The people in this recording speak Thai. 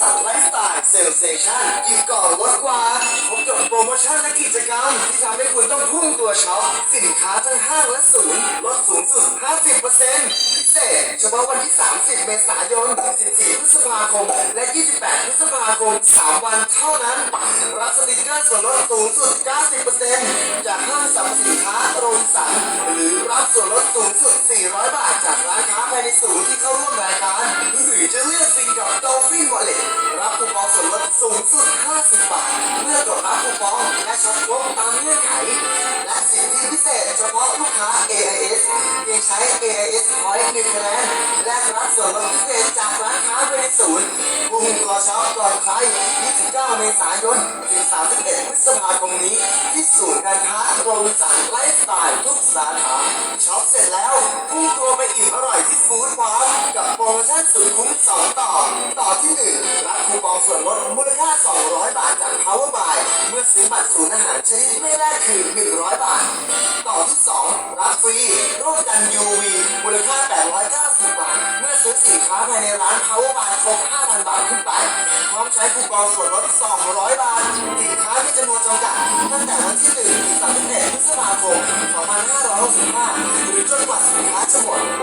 สันไลฟ์สไตล์เซลเซชันหยิบก่อนลดกว่าพบกับโปรโมชั่นและกิจกรรม ที่ทำให้คุณต้องพุ่งตัวช็อปสินค้าทั้งห้างและศูนย์ลดสูงสุด 50%พิเศษเฉพาะวันที่ 30 เมษายน 14 พฤษภาคม และ 28 พฤษภาคม 3 วันเท่านั้น รับสติกเกอร์ส่วนลดสูงสุด 90%จากห้างสรรพสินค้าโรงสันหรือรับส่วนลดสูงสุด 400 บาทจากร้านค้าภายในศูนย์ที่เข้าร่วมรายการหรือจะเลือก สูงสุด 50 บาท เมื่อกดรับคูปองและช็อปครบตามเงื่อนไข และสิทธิพิเศษเฉพาะลูกค้า AIS เพียงใช้ AIS Point หนึ่งคะแนนและรับส่วนลดพิเศษจากร้านค้าภายในศูนย์พุ่งตัวช็อปก่อนใคร 29 เมษายน ถึง 31 พฤษภาคมนี้ ที่ศูนย์การค้าโรงสันไลฟ์สไตล์ทุกสาขาช็อปเสร็จแล้วพุ่งตัวไปอิ่มอร่อยที่ฟู้ดฟาร์มกับโปรโมชั่นสุดคุ้ม 2 ต่อ ต่อที่ 1 รับคูปองส่วนลดมูล Power Buy เมื่อซื้อบัตรศูนย์อาหารชนิดไม่แรกคือ 100 บาท ต่อที่ 2 รับฟรีร่วมกัน UV มูลค่า 890 บาท เมื่อซื้อสินค้าภายในร้าน Power Buy ครบ5,000 บาทขึ้นไป พร้อมใช้คูปองส่วนลด 200 บาท สินค้ามีจำนวนจำกัด ตั้งแต่วันที่1ถึง31พฤษภาคม2565หรือจนกว่าสินค้าจะหมด